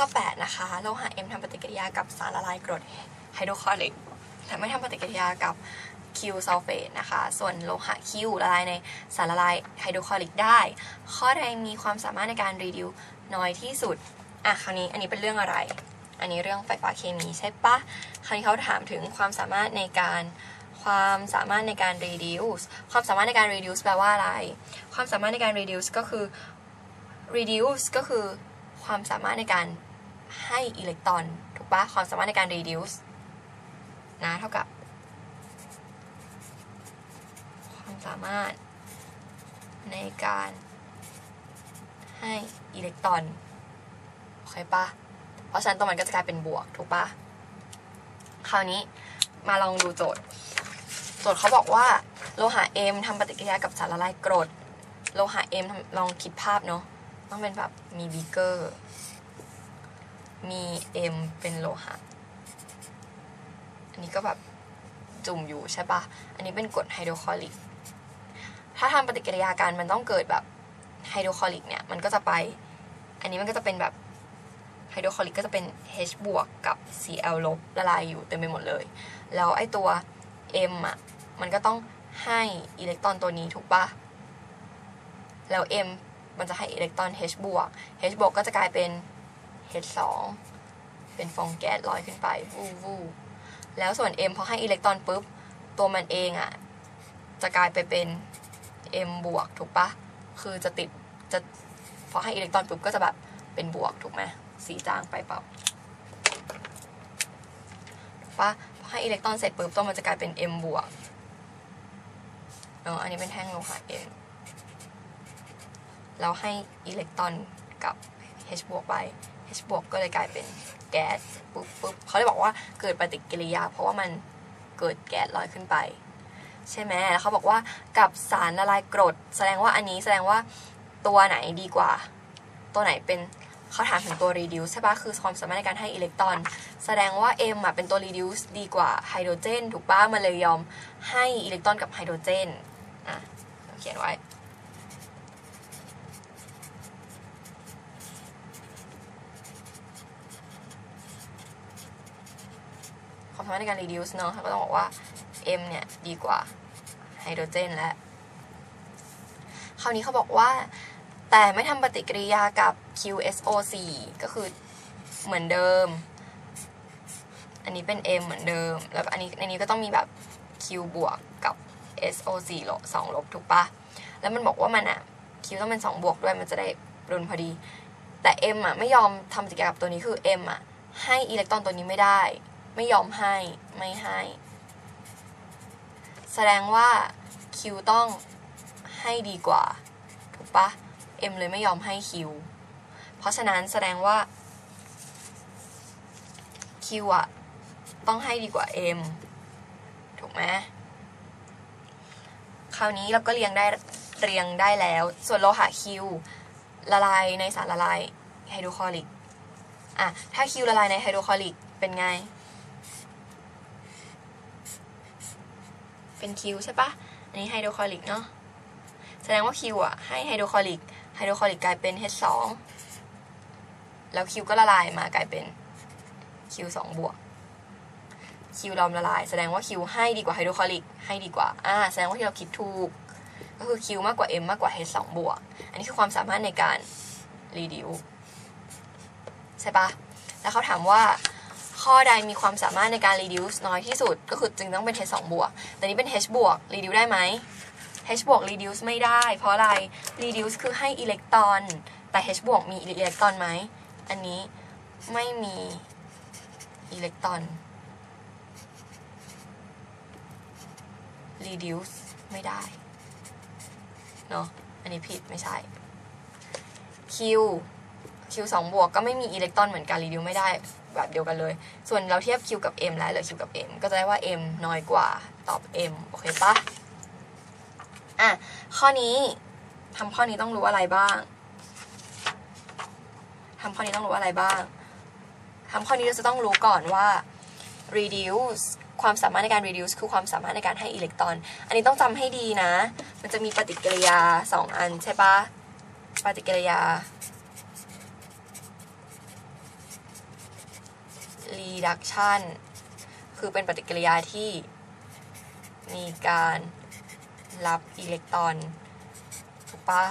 ข้อ 8 นะคะ โลหะ M ทำปฏิกิริยากับสารละลายกรดไฮโดรคลอริกแต่ไม่ทำปฏิกิริยากับ Q ซัลเฟตนะคะ ส่วนโลหะ Q ละลายในสารละลายไฮโดรคลอริกได้ ข้อใดมีความสามารถในการรีดิวน้อยที่สุด อะ คราวนี้อันนี้เป็นเรื่องอะไร อันนี้เรื่องไฟฟ้าเคมีใช่ปะ คราวนี้เขาถามถึงความสามารถในการความสามารถในการ reduce ความสามารถในการ reduce แปลว่าอะไร ความสามารถในการ reduce ก็คือ reduce ก็คือความสามารถในการ ให้อิเล็กตรอน ถูกปะความสามารถในการ reduce นะเท่ากับ ความสามารถในการให้อิเล็กตรอน โอเคปะเพราะฉะนั้นตรงมันก็จะกลายเป็นบวก ถูกปะคราวนี้มาลองดูโจทย์ โจทย์เขาบอกว่า โลหะ M ทำปฏิกิริยากับสารละลายกรด โลหะ M ลองคิดภาพเนาะ ต้องเป็นแบบมีบีเกอร์ มี M เป็นโลหะ อันนี้ก็แบบจุ่มอยู่ใช่ปะอันนี้เป็นกรดไฮโดรคลอริก ถ้าทำปฏิกิริยากันมันต้องเกิดแบบไฮโดรคลอริกเนี่ยมันก็จะไป อันนี้มันก็จะเป็นแบบไฮโดรคลอริกก็จะเป็น H บวกกับ Cl ลบละลายอยู่เต็มไปหมดเลย แล้วไอ้ตัว M อะมันก็ต้องให้อิเล็กตรอนตัวนี้ถูกปะแล้ว M มันจะให้อิเล็กตรอน H บวก H บวกก็จะกลายเป็น H 2เป็นฟองแก๊สลอยขึ้นไปวูวูแล้วส่วน M พอให้อิเล็กตรอนปุ๊บ ตัวมันเองอะ จะกลายไปเป็น M บวกถูกปะคือจะติดจะพอให้อิเล็กตรอนปุ๊บก็จะแบบเป็นบวกถูกไหมสีจางไปเปล่าถูกปะพอให้อิเล็กตรอนเสร็จปุ๊บตัวมันจะกลายเป็น M บวกเนาะอันนี้เป็นแท่งโลหะ M แล้วให้อิเล็กตรอนกับ H บวกไป H บวกก็เลยกลายเป็นแก๊สปุ๊บปุ๊บเขาเลยบอกว่าเกิดปฏิกิริยา เพราะว่ามันเกิดแก๊สลอยขึ้นไป ใช่ไหมแล้วเขาบอกว่ากับสารละลายกรด แสดงว่าอันนี้แสดงว่าตัวไหนดีกว่า ตัวไหนเป็นเขาถามถึงตัว reduce ใช่ปะคือความสามารถในการให้อิเล็กตรอน แสดงว่า M อะเป็นตัว reduce ดีกว่าไฮโดรเจน ถูกปะมันเลยยอมให้อิเล็กตรอนกับไฮโดรเจนอะเขียนไว้ามารถในการ reduce เนาะเขาก็ต้องบอกว่า M เนี่ย ดีกว่าไฮโดรเจนและคราวนี้เขาบอกว่า แต่ไม่ทำปฏิกิริยากับ QSO4 ก็คือเหมือนเดิม อันนี้เป็น M เหมือนเดิม แล้วอันนี้ในนี้ก็ต้องมีแบบ Q บวกกับ SO4 ลบ2ลบถูกปะแล้วมันบอกว่ามันอะ Q ต้องเป็น 2 บวกด้วยมันจะได้รุนพอดี แต่ M อะไม่ยอมทำปฏิกิริยากับตัวนี้คือ M อะให้อิเล็กตรอนตัวนี้ไม่ได้ ไม่ยอมให้ไม่ให้ แสดงว่า Q ต้องให้ดีกว่า ถูกปะ M เลยไม่ยอมให้ Q เพราะฉะนั้นแสดงว่า Q อะต้องให้ดีกว่า M ถูกไหมคราวนี้เราก็เรียงได้เรียงได้แล้ว ส่วนโลหะ Q ละลายในสารละลายไฮโดรคลอริกอะถ้า Q ละลายในไฮโดรคลอริกเป็นไง เป็น Q ใช่ปะอันนี้ไฮโดรคลอริกเนาะแสดงว่า Q อะให้ไฮโดรคลอริกไฮโดรคลอริกกลายเป็น H2 แล้ว Q ก็ละลายมากลายเป็น Q2 บวก Q ยอมละลาย แสดงว่า Q ให้ดีกว่าไฮโดรคลอริกให้ดีกว่าอ่าแสดงว่าที่เราคิดถูก ก็คือ Q มากกว่า M มากกว่า H2 บวกอันนี้คือความสามารถในการ reduce ใช่ปะแล้วเขาถามว่า ข้อใดมีความสามารถในการ reduce น้อยที่สุด ก็คือจึงต้องเป็น H2 บวก แต่นี้เป็น H บวก reduce ได้ไหม H บวก reduce ไม่ได้ เพราะอะไร reduce คือให้อิเล็กตรอน แต่ H บวกมีอิเล็กตรอนไหม อันนี้ไม่มีอิเล็กตรอน reduce ไม่ได้ เนาะ อันนี้ผิดไม่ใช่ Q Q 2บวกก็ไม่มีอิเล็กตรอนเหมือนกัน reduce ไม่ได้ แบบเดียวกันเลย ส่วนเราเทียบ Q กับ M แล้วเหลือ Q กับ M ก็จะได้ว่า M น้อยกว่าตอบ M โอเคปะอะข้อนี้ทำข้อนี้ต้องรู้อะไรบ้างทำข้อนี้ต้องรู้อะไรบ้างทำข้อนี้เราจะต้องรู้ก่อนว่า reduce ความสามารถในการ reduce คือความสามารถในการให้อิเล็กตรอน อันนี้ต้องจำให้ดีนะ มันจะมีปฏิกิริยาสองอันใช่ปะปฏิกิริยา reduction คือเป็นปฏิกิริยาที่มีการรับอิเล็กตรอนถูกปะ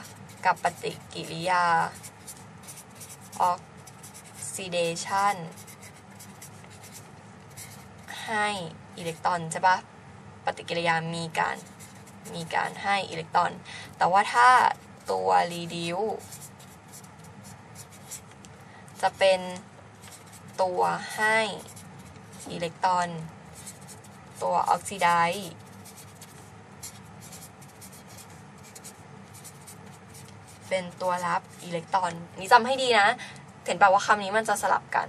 กับปฏิกิริยา oxidation ให้อิเล็กตรอนใช่ปะปฏิกิริยามีการมีการให้อิเล็กตรอน แต่ว่าถ้าตัว reduce จะเป็น ตัวให้อิเล็กตรอน ตัวออกซิไดซ์เป็นตัวรับอิเล็กตรอน นี้จำให้ดีนะ เห็นป่าว่าคำนี้มันจะสลับกัน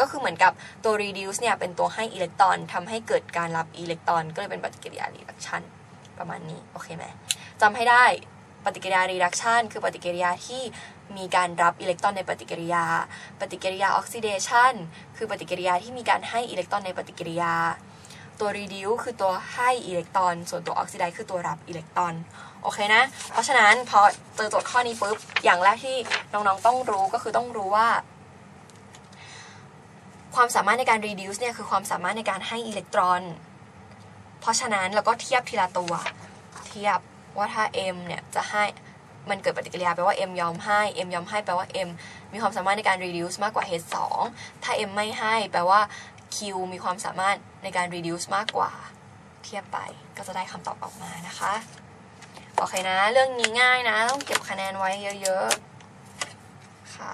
ก็คือเหมือนกับตัว reduce เนี่ย เป็นตัวให้อิเล็กตรอนทำให้เกิดการรับอิเล็กตรอน ก็เลยเป็นปฏิกิริยา reduction ประมาณนี้ โอเคไหมจำให้ได้ ปฏิกิริยา reduction คือปฏิกิริยาที่มีการรับอิเล็กตรอนในปฏิกิริยา ปฏิกิริยา oxidation คือปฏิกิริยาที่มีการให้อิเล็กตรอนในปฏิกิริยา ตัว reduce คือตัวให้อิเล็กตรอน ส่วนตัว oxidize คือตัวรับอิเล็กตรอน โอเคนะ เพราะฉะนั้นพอเจอโจทย์ข้อนี้ปุ๊บ อย่างแรกที่น้องๆต้องรู้ก็คือต้องรู้ว่า ความสามารถในการ reduce เนี่ยคือความสามารถในการให้อิเล็กตรอน เพราะฉะนั้นเราก็เทียบทีละตัว เทียบ ว่าถ้า m เนี่ยจะให้มันเกิดปฏิกิริยาแปลว่า m ยอมให้ m ยอมให้แปลว่า m มีความสามารถในการ reduce มากกว่า h 2ถ้า m ไม่ให้แปลว่า q มีความสามารถในการ reduce มากกว่า เทียบไปก็จะได้คำตอบออกมานะคะ โอเคนะ เรื่องนี้ง่ายนะ ต้องเก็บคะแนนไว้เยอะๆ ค่ะ